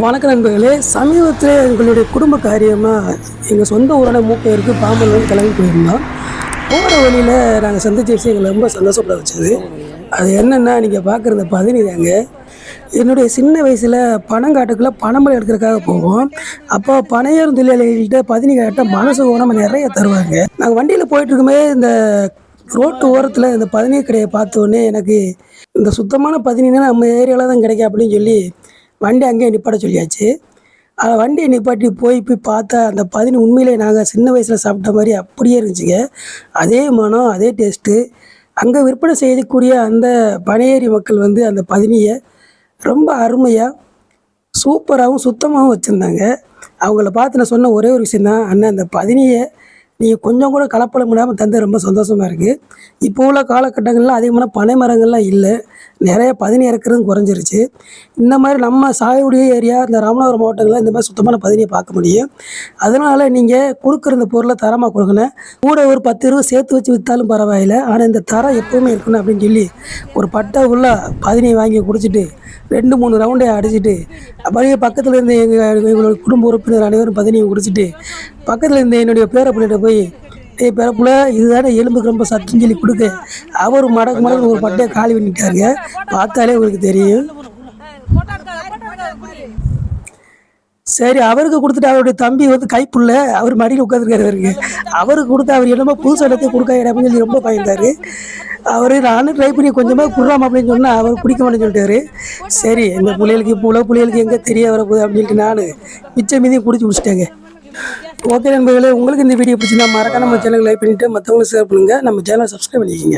வணக்கம் நண்பர்களே சமீபத்தில் எங்களுடைய குடும்ப காரியமாக எங்கள் சொந்த ஊரான மூக்கையருக்கு பாம்பன் வந்து கிளம்பி போயிருந்தோம். போகிற வழியில் நாங்கள் சந்திச்ச விஷயம் எங்களை ரொம்ப சந்தோஷப்பட வச்சது. அது என்னென்னா நீங்கள் பார்க்குற இந்த பதினி தாங்க என்னுடைய சின்ன வயசில் பனங்காட்டுக்குள்ளே பனம்பழம் எடுக்கிறதுக்காக போவோம். அப்போ பனையரும் தொழிலாளிகள்கிட்ட பதினி காட்ட மனசு நம்ம நிறைய தருவாங்க. நாங்கள் வண்டியில் போயிட்டுருக்குமே இந்த ரோட்டு ஓரத்தில் இந்த பதினி கடையை பார்த்தோன்னே எனக்கு இந்த சுத்தமான பதினினா நம்ம ஏரியாவில் தான் கிடைக்கும் அப்படின்னு சொல்லி வண்டி அங்கேயே நிப்பாட்ட சொல்லியாச்சு. அதை வண்டியை நிப்பாட்டி போய் போய் பார்த்தா அந்த பதினி உண்மையிலே நாங்கள் சின்ன வயசில் சாப்பிட்ட மாதிரி அப்படியே இருந்துச்சுங்க. அதே மனம் அதே டேஸ்ட்டு அங்கே விற்பனை செய்யக்கூடிய அந்த பனையேரி மக்கள் வந்து அந்த பதினியை ரொம்ப அருமையாக சூப்பராகவும் சுத்தமாகவும் வச்சுருந்தாங்க. அவங்கள பார்த்து நான் சொன்ன ஒரே ஒரு விஷயம் தான் அண்ணன் அந்த பதினியை நீங்கள் கொஞ்சம் கூட கலப்படம் இல்லாமல் தந்து ரொம்ப சந்தோஷமாக இருக்குது இப்போ உள்ள காலகட்டங்களில் அதிகமான பனை மரங்கள்லாம் இல்லை. நிறைய பதினி இறக்குறதும் குறைஞ்சிருச்சு. இந்த மாதிரி நம்ம சாயுடைய ஏரியா இந்த ராமநாதபுரம் மாவட்டங்களில் இந்த மாதிரி சுத்தமான பதினியை பார்க்க முடியும். அதனால் நீங்கள் கொடுக்குற இந்த பொருளை தரமாக கொடுக்கணும். கூட ஒரு பத்து இருபது சேர்த்து வச்சு விற்றாலும் பரவாயில்லை. ஆனால் இந்த தரம் எப்போவுமே இருக்கணும் அப்படின்னு சொல்லி ஒரு பட்டை உள்ள பதினியை வாங்கி குடிச்சிட்டு ரெண்டு மூணு ரவுண்டை அடிச்சிட்டு அப்படியே பக்கத்தில் இருந்த எங்கள் எங்களோட குடும்ப உறுப்பினர் அனைவரும் பதனியை குடிச்சிட்டு பக்கத்தில் இருந்த என்னுடைய பேரப்பிள்ளைகிட்ட போய் ஏ பிறப்புல இதுதானே எலும்புக்கு ரொம்ப சத்துன்னு சொல்லி கொடுக்க. அவர் மடக்கு மடக்கு ஒரு பட்டையை காலி பண்ணிட்டாருங்க. பார்த்தாலே உங்களுக்கு தெரியும். சரி அவருக்கு கொடுத்துட்டு அவருடைய தம்பி வந்து கைப்புள்ள அவர் மடியில் உட்காந்துருக்காரு அவருக்கு அவருக்கு கொடுத்து அவர் என்னமோ புதுசு இடத்தை கொடுக்க அப்படின்னு சொல்லி ரொம்ப பயந்தார். அவர் நானும் ட்ரை பண்ணி கொஞ்சமாக குடுறாம அப்படின்னு சொன்னால் அவர் குடிக்க மாட்டேன்னு சொல்லிட்டாரு. சரி இந்த பிள்ளைகளுக்கு இப்போ உள்ள பிள்ளைகளுக்கு எங்கே தெரிய வரப்போகுது அப்படின்னு சொல்லிட்டு நான் மிச்சம் மீதியும் குடிச்சு முடிச்சிட்டேங்க. ஓகே நண்பர்களே உங்களுக்கு இந்த வீடியோ பிடிச்சிருந்தா மறக்காம நம்ம சேனல் லைக் பண்ணிவிட்டு மற்றவங்களுக்கு ஷேர் பண்ணுங்கள் நம்ம சேனல் சப்ஸ்கிரைப் பண்ணிக்கோங்க.